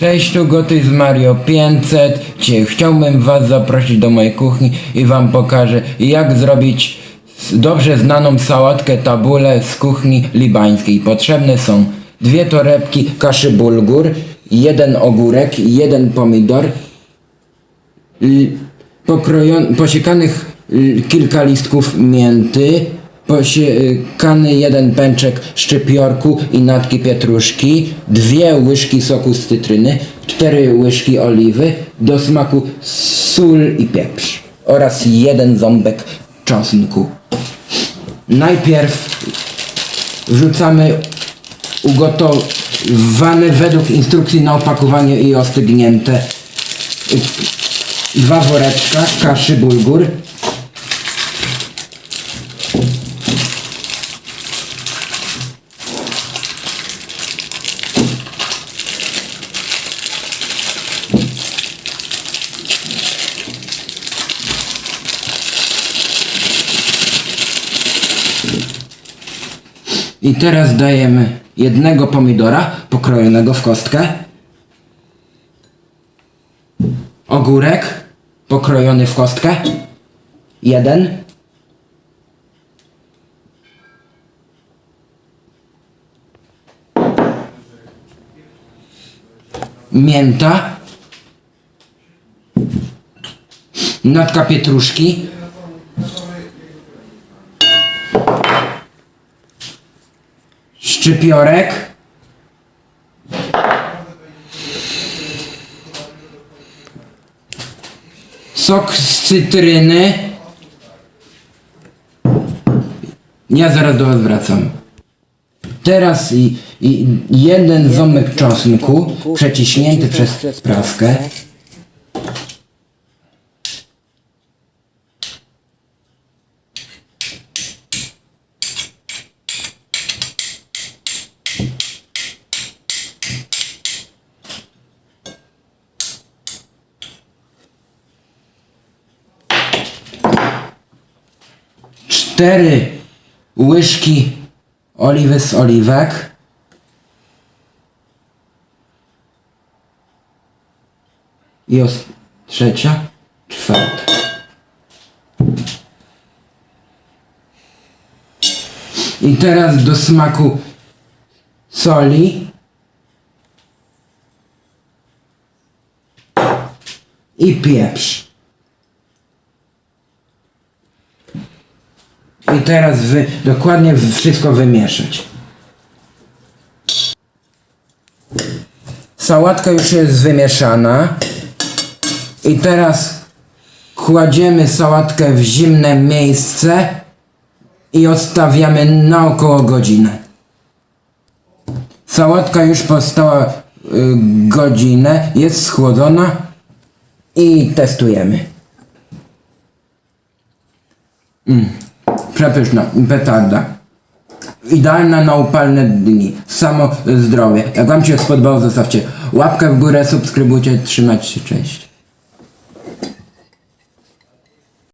Cześć, tu Goty z Mario 500. Dzisiaj chciałbym Was zaprosić do mojej kuchni i Wam pokażę jak zrobić dobrze znaną sałatkę tabule z kuchni libańskiej. Potrzebne są dwie torebki kaszy bulgur, jeden ogórek, jeden pomidor, pokrojon, posiekanych kilka listków mięty, posiekany jeden pęczek szczypiorku i natki pietruszki, dwie łyżki soku z cytryny, cztery łyżki oliwy, do smaku sól i pieprz oraz jeden ząbek czosnku. Najpierw wrzucamy ugotowane według instrukcji na opakowaniu i ostygnięte dwa woreczka kaszy bulgur. I teraz dajemy jednego pomidora pokrojonego w kostkę. Ogórek pokrojony w kostkę. Jeden. Mięta. natka pietruszki. Szczypiorek. Sok z cytryny. Ja zaraz do was wracam. Teraz i, i jeden ząbek czosnku przeciśnięty przez praskę. Cztery łyżki oliwy z oliwek. I os trzecia, czwarta. I teraz do smaku soli. I pieprz. Teraz wy, dokładnie wszystko wymieszać. Sałatka już jest wymieszana. I teraz kładziemy sałatkę w zimne miejsce i odstawiamy na około godzinę. Sałatka już powstała y, godzinę, jest schłodzona i testujemy. Przepyszna, petarda. Idealna na upalne dni. Samo zdrowie. Jak Wam się spodobało, zostawcie łapkę w górę, subskrybujcie, trzymajcie się, cześć.